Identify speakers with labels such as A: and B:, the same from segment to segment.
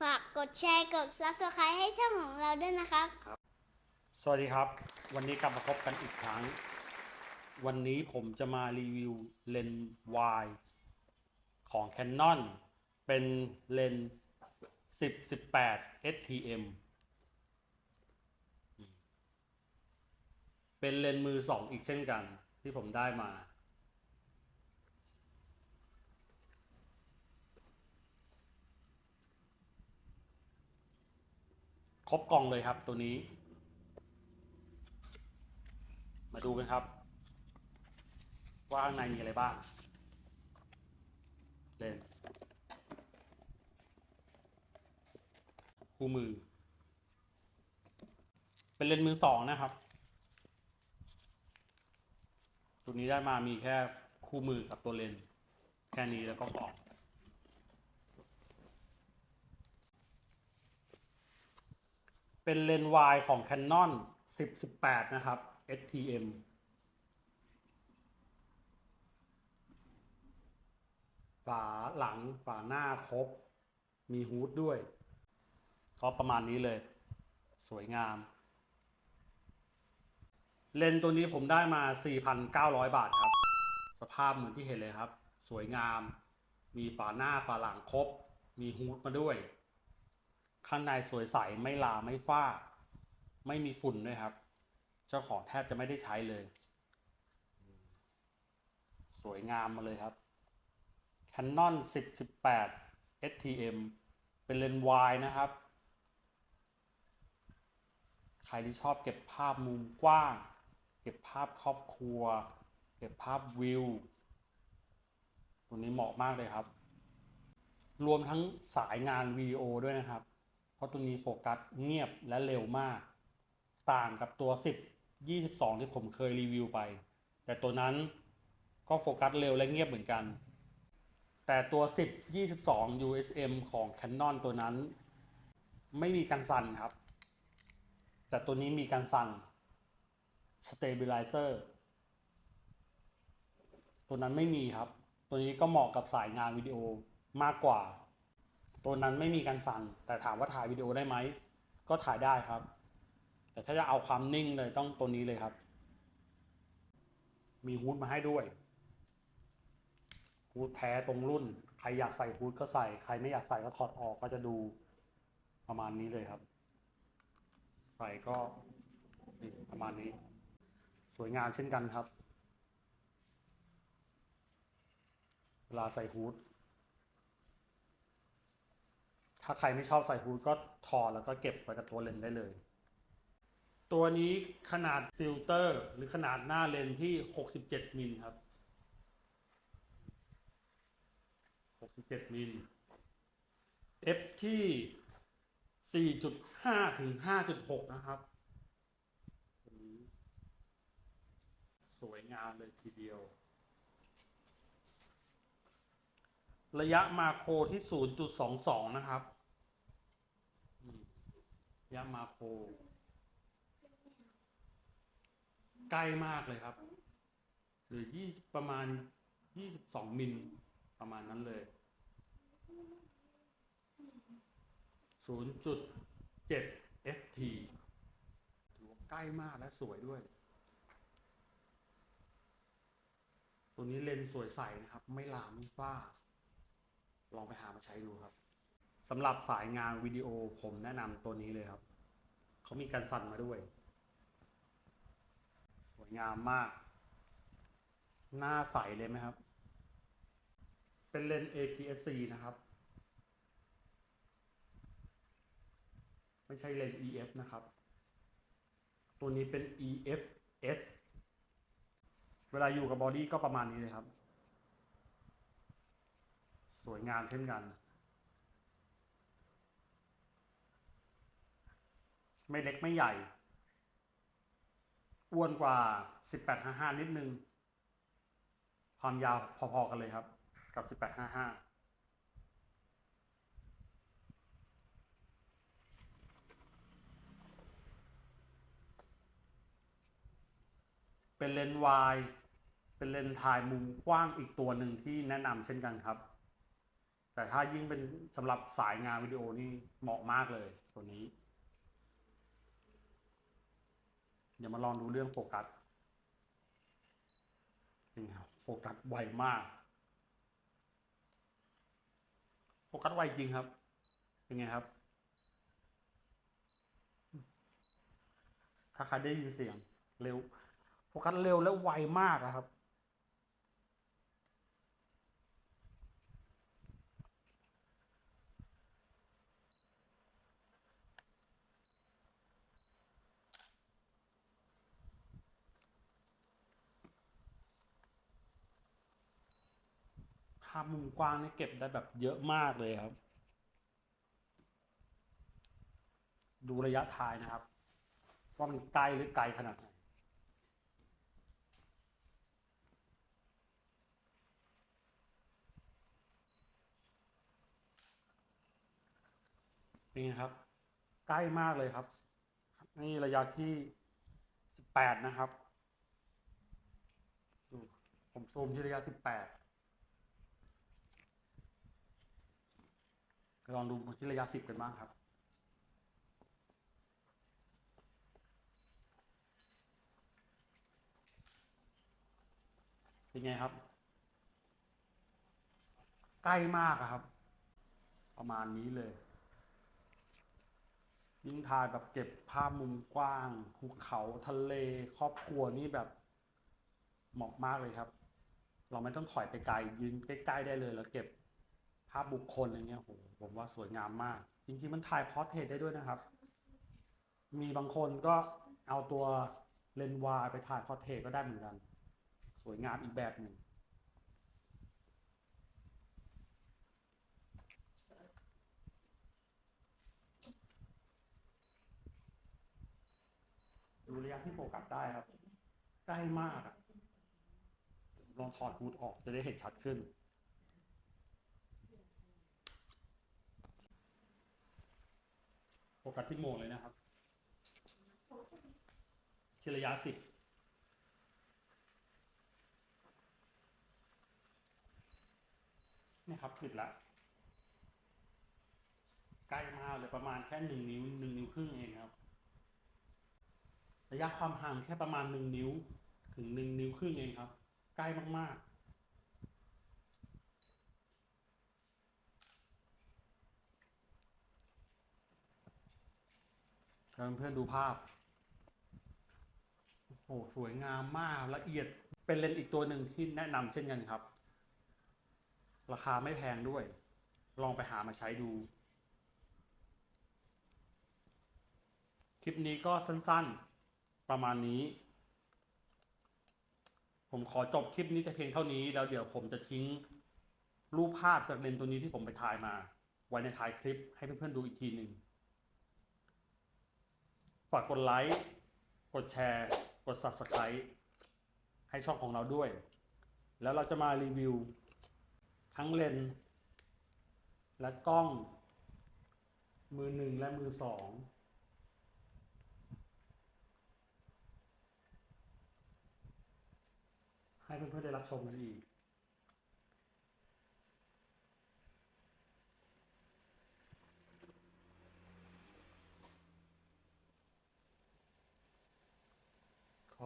A: ฝากกดแชร์กด subscribe ให้ช่องของเราด้วยนะครับ
B: สวัสดีครับ วันนี้กลับมาพบกันอีกครั้ง วันนี้ผมจะมารีวิวเลนส์วายของ Canon เป็นเลนส์10 18 STM เป็นเลนส์มือสองอีกเช่นกันที่ผมได้มา ครบกล่องเลยครับตัวนี้ มาดูกันครับ ว่าข้างในมีอะไรบ้างเลนคู่มือ เป็นเลนส์มือสองนะครับ ตัวนี้ได้มามีแค่คู่มือกับตัวเลนส์แค่นี้แล้วก็กล่อง เป็นเลนส์วายของ Canon 10 18 นะครับ STM ฝาหลังฝาหน้าครบ มีฮูดด้วย ก็ประมาณนี้เลย สวยงาม เลนส์ตัวนี้ผมได้มา 4,900 บาทครับ สภาพเหมือนที่เห็นเลยครับ สวยงาม มีฝาหน้าฝาหลังครบ มีฮูดมาด้วย ข้างในสวยใสไม่ลาไม่ฝ้า ไม่มีฝุ่นด้วยครับ เจ้าของแทบจะไม่ได้ใช้เลย สวยงามมาเลยครับ Canon 10 18 STM เป็นเลนส์วายนะครับ ใครที่ชอบเก็บภาพมุมกว้าง เก็บภาพครอบครัว เก็บภาพวิว ตัวนี้เหมาะมากเลยครับ รวมทั้งสายงานวีโอด้วยนะครับ เพราะตัวนี้โฟกัสเงียบและเร็วมาก ต่างกับตัว 10 22 ที่ผมเคยรีวิวไป แต่ตัวนั้นก็โฟกัสเร็วและเงียบเหมือนกัน แต่ตัว 10 22 USM ของ Canon ตัวนั้น ไม่มีการสั่นครับ แต่ตัวนี้มีการสั่น Stabilizer ตัวนั้นไม่มีครับ ตัวนี้ก็เหมาะกับสายงานวิดีโอมากกว่า ตัวนั้นไม่มีการสั่น แต่ถามว่าถ่ายวิดีโอได้ไหม ก็ถ่ายได้ครับ แต่ถ้าจะเอาความนิ่งเลยต้องตัวนี้เลยครับ มีฮูดมาให้ด้วยฮูดแพ้ตรงรุ่น ใครอยากใส่ฮูดก็ใส่ ใครไม่อยากใส่ก็ถอดออกก็จะดูประมาณนี้เลยครับ ใส่ก็ประมาณนี้ สวยงามเช่นกันครับเวลาใส่ฮูด ถ้าใครไม่ชอบใส่ฮูดก็ถอดแล้วก็เก็บไว้กับตัวเลนได้เลย ตัวนี้ขนาดฟิลเตอร์ หรือขนาดหน้าเลนส์ที่ 67มิลครับ 67มิล f ที่ 4.5 ถึง 5.6 นะครับสวยงามเลยทีเดียว ระยะมาโครที่ 0.22 นะครับอืมระ ยะมาโครใกล้มากเลยครับ หรือยี่ประมาณ22มิลประมาณนั้นเลย0.7 ft ถือว่าใกล้มากและสวยด้วย ตัวนี้เลนส์สวยใสนะครับ ไม่ลามไม่ฟ้า ลองไปหามาใช้ดูครับ สำหรับสายงานวิดีโอผมแนะนำตัวนี้เลยครับ เขามีการสั่นมาด้วย สวยงามมาก หน้าใสเลยไหมครับ เป็นเลนส์ APS-C นะครับ ไม่ใช่เลนส์ EF นะครับ ตัวนี้เป็น EFS เวลาอยู่กับบอดี้ก็ประมาณนี้เลยครับ สวยงามเช่นกัน ไม่เล็กไม่ใหญ่ อ้วนกว่า 1855 นิดนึง ความยาวพอๆกันเลยครับ กับ 1855เป็นเลนส์วาย เป็นเลนส์ถ่ายมุมกว้างอีกตัวหนึ่งที่แนะนำเช่นกันครับ แต่ถ้ายิ่งเป็นสำหรับสายงานวิดีโอนี่เหมาะมากเลยตัวนี้ เดี๋ยวมาลองดูเรื่องโฟกัสนไงครับโฟกัสไวมาก โฟกัสไวจริงครับ เป็นไงครับ ถ้าใครได้ยินเสียงเร็ว โฟกัสเร็วและไวมากอะครับาพมุมกว้างนี่เก็บได้แบบเยอะมากเลยครับ ดูระยะท้ายนะครับ ว่ามันใกล้หรือไกลขนาดไหนเป็นไงครับ ใกล้มากเลยครับ นี่ระยะที่สิบแปดนะครับ ผมซูมที่ระยะสิบแปด ลองดูที่ระยะสิบกันบ้างครับเป็นไงครับ ใกล้มากครับ ประมาณนี้เลย ยิ่งถ่ายแบบเก็บภาพมุมกว้างภูเขาทะเลครอบครัวนี่แบบเหมาะมากเลยครับ เราไม่ต้องถอยไปไกลยืนใกล้ๆได้เลยแล้วเก็บ ภาพบุคคลอะไรเงี้ยโหผมว่าสวยงามมาก จริง ๆ มันถ่ายพอร์เทรตได้ด้วยนะครับ มีบางคนก็เอาตัวเลนส์วายไปถ่ายพอร์เทรตก็ได้เหมือนกัน สวยงามอีกแบบหนึ่งดูระยะที่โฟกัสได้ครับ ใกล้มากอะลองถอดฮูดออกจะได้เห็นชัดขึ้น ฟกัสที่โมงเลยนะครับที่ระยะสิบนี่ครับปิดละใกล้มากเลยประมาณแค่หนึ่งนิ้วหนึ่งนิ้วครึ่งเองครับ ระยะความห่างแค่ประมาณหนึ่งนิ้ว ถึงหนึ่งนิ้วครึ่งเองครับ ใกล้มากๆ เพื่อนๆดูภาพ โอ้โห สวยงามมากละเอียด เป็นเลนส์อีกตัวหนึ่งที่แนะนำเช่นกันครับ ราคาไม่แพงด้วย ลองไปหามาใช้ดู คลิปนี้ก็สั้นๆ ประมาณนี้ ผมขอจบคลิปนี้แต่เพียงเท่านี้ แล้วเดี๋ยวผมจะทิ้งรูปภาพจากเลนส์ตัวนี้ที่ผมไปถ่ายมา ไว้ในท้ายคลิปให้เพื่อนๆดูอีกทีหนึ่ง ฝากกดไลค์ กดแชร์ กด Subscribe ให้ช่องของเราด้วย แล้วเราจะมารีวิว ทั้งเลนส์และกล้อง มือหนึ่งและมือสองให้เพื่อนๆได้รับชมกันอีก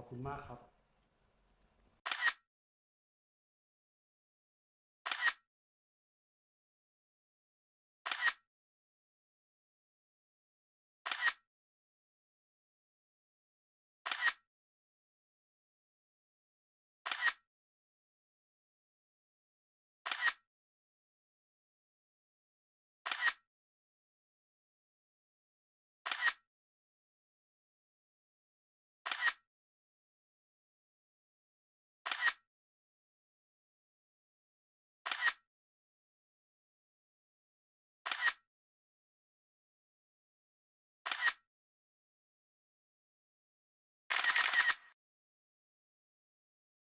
B: ขอบคุณมากครับ